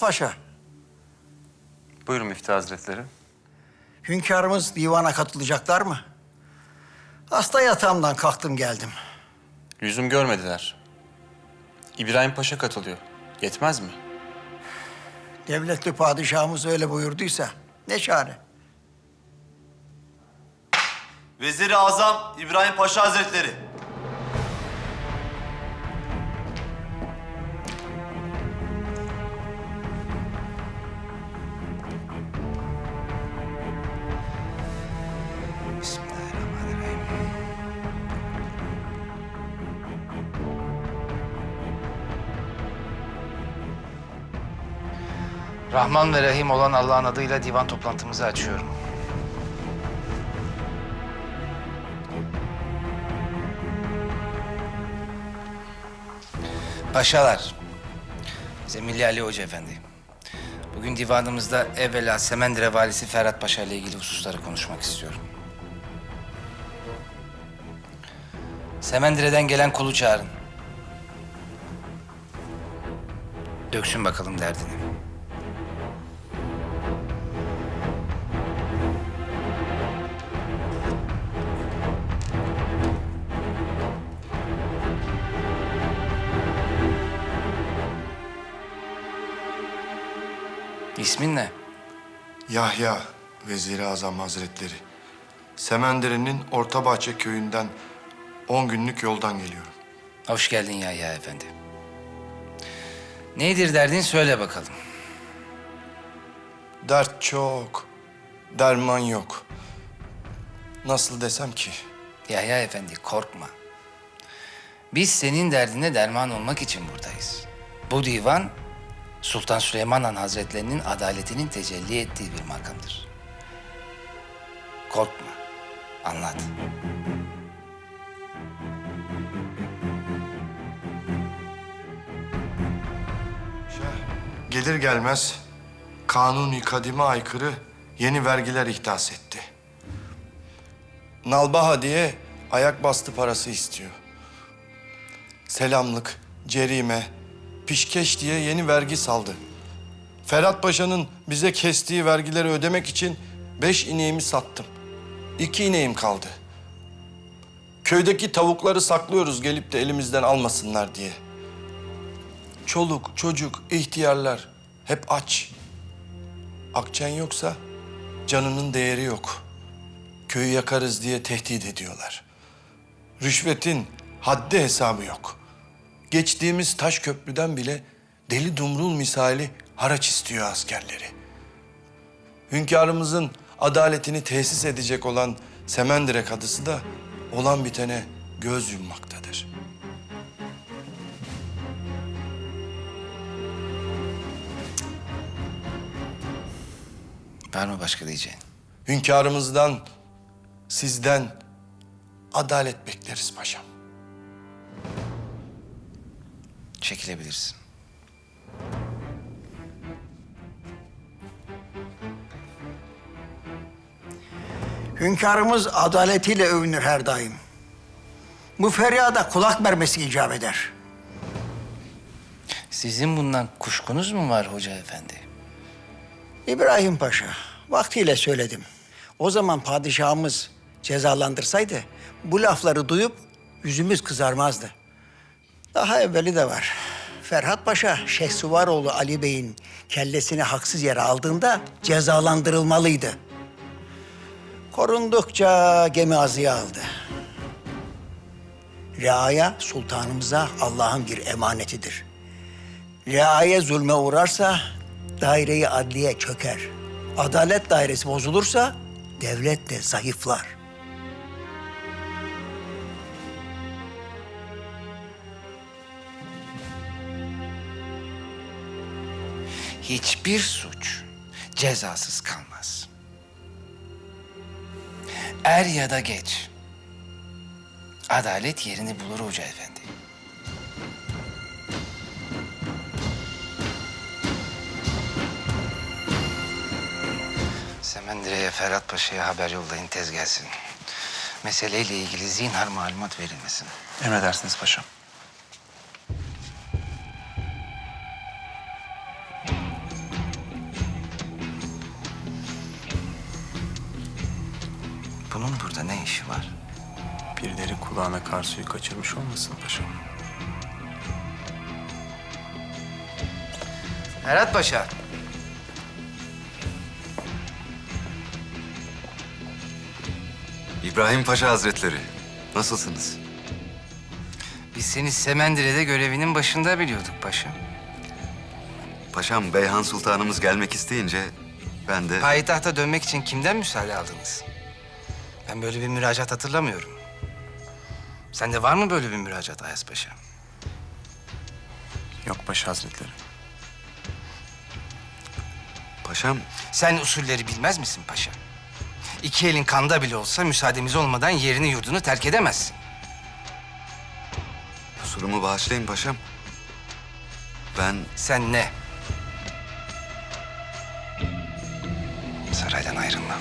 Paşa, Buyurun Müftü Hazretleri. hünkârımız divana katılacaklar mı? Hasta yatağımdan kalktım geldim. Yüzüm görmediler. İbrahim Paşa katılıyor. Yetmez mi? Devletli padişahımız öyle buyurduysa ne çare? Vezir-i Azam İbrahim Paşa Hazretleri. Rahman ve Rahim olan Allah'ın adıyla divan toplantımızı açıyorum. Paşalar, Zemilli Ali Hoca Efendi. Bugün divanımızda evvela Semendire Valisi Ferhat Paşa ile ilgili hususları konuşmak istiyorum. Semendire'den gelen kulu çağırın. Döksün bakalım derdini. İsmin ne? Yahya Vezir-i Azam Hazretleri. Semendere'nin Ortabahçe köyünden 10 günlük yoldan geliyorum. Hoş geldin Yahya Efendi. Nedir derdin söyle bakalım. Dert çok, derman yok. Nasıl desem ki? Yahya Efendi korkma. Biz senin derdine derman olmak için buradayız. Bu divan Sultan Süleyman Han Hazretlerinin adaletinin tecelli ettiği bir makamdır. Korkma. Anlat. Şah gelir gelmez kanuni kadime aykırı yeni vergiler ihdas etti. Nalbaha diye ayak bastı parası istiyor. Selamlık, cerime, pişkeş diye yeni vergi saldı. Ferhat Paşa'nın bize kestiği vergileri ödemek için beş ineğimi sattım. İki ineğim kaldı. Köydeki tavukları saklıyoruz gelip de elimizden almasınlar diye. Çoluk, çocuk, ihtiyarlar hep aç. Akçen yoksa canının değeri yok. Köyü yakarız diye tehdit ediyorlar. Rüşvetin haddi hesabı yok. Geçtiğimiz taş köprüden bile deli dumrul misali haraç istiyor askerleri. Hünkârımızın adaletini tesis edecek olan Semendire kadısı da olan bitene göz yummaktadır. Var mı başka diyeceğin? Hünkârımızdan, sizden adalet bekleriz paşam. Çekilebilirsin. Hünkârımız adaletiyle övünür her daim. Bu feryada kulak vermesi icap eder. Sizin bundan kuşkunuz mu var hoca efendi? İbrahim Paşa, vaktiyle söyledim. O zaman padişahımız cezalandırsaydı bu lafları duyup yüzümüz kızarmazdı. Daha evveli de var. Ferhat Paşa, Şeyh Suvaroğlu Ali Bey'in kellesini haksız yere aldığında cezalandırılmalıydı. Korundukça gemi azıya aldı. Riaya sultanımıza Allah'ın bir emanetidir. Riaya zulme uğrarsa daireyi adliye çöker. Adalet dairesi bozulursa devlet de zayıflar. Hiçbir suç cezasız kalmaz. Er ya da geç. Adalet yerini bulur hoca efendi. Semendire'ye Ferhat Paşa'ya haber yollayın tez gelsin. Meseleyle ilgili zinhar malumat verilmesin. Emredersiniz paşam. Bunun burada ne işi var? Birileri kulağına kar suyu kaçırmış olmasın paşam? Ferhat Paşa. İbrahim Paşa Hazretleri, nasılsınız? Biz seni Semendire'de görevinin başında biliyorduk paşa. Paşam, Beyhan Sultanımız gelmek isteyince ben de... Payitahta dönmek için kimden müsaade aldınız? Ben böyle bir müracaat hatırlamıyorum. Sende var mı böyle bir müracaat Ayas Paşa? Yok paşa hazretleri. Paşam, Sen usulleri bilmez misin paşa? İki elin kanda bile olsa müsaademiz olmadan yerini yurdunu terk edemezsin. kusurumu bağışlayın paşam. Ben Sen ne? Saraydan ayrılma.